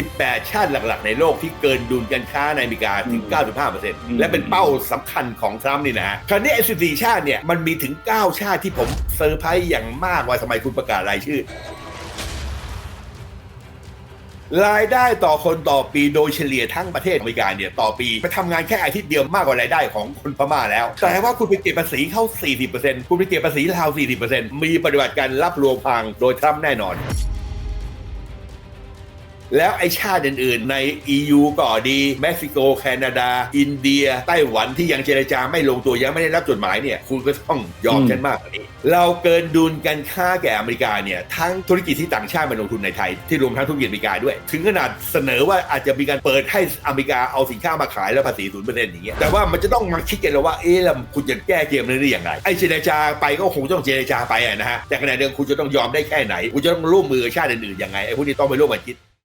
18 ชาติหลักๆ ในโลกที่เกินดุลการค้าในอเมริกาถึง 95%และเป็นเป้าสำคัญของทรัมป์นี่นะฮะคราวนี้ไอ้14ชาติเนี่ย มันมีถึง 9 ชาติที่ผมเซอร์ไพรส์อย่างมากว่าทำไมคุณประกาศรายชื่อ รายได้ต่อคนต่อปีโดยเฉลี่ยทั้งประเทศอเมริกาเนี่ยต่อปีไปทำงานแค่อาทิตย์เดียวมากกว่ารายได้ของคนพม่าแล้ว แต่ว่าคุณไปเก็บภาษีเข้า 40%คุณไปเก็บภาษีราว 40%มีปฏิบัติการรับรวมพังโดยทรัมป์แน่นอน แล้วไอชาติอื่นๆ ใน EU ก็ดีเม็กซิโก แคนาดา อินเดีย ไต้หวันที่ยังเจรจาไม่ลงตัวยังไม่ได้รับจดหมายเนี่ย คุณก็ต้องยอมฉันมากกว่านี้ เราเกินดุลการค้าแก่อเมริกาเนี่ย ทั้งธุรกิจที่ต่างชาติมาลงทุนในไทย ที่รวมทั้งธุรกิจอเมริกาด้วย ถึงขนาดเสนอว่าอาจจะมีการเปิดให้อเมริกาเอาสินค้ามาขายแล้วภาษีศูนย์เปอร์เซ็นต์อย่างเงี้ยแต่ว่ามันจะต้องมาคิดกันแล้วว่าเอ๊ะแล้วคุณจะแก้เกมนี้ได้อย่างไรไอ้เจรจาไปก็คงต้องเจรจาไปนะฮะแต่ขณะเดียวกันคุณจะต้องยอมได้แค่ไหนคุณจะต้องร่วมมือชาติอื่นๆยังไงไอพวกนี้ต้องไปร่วมกันคิด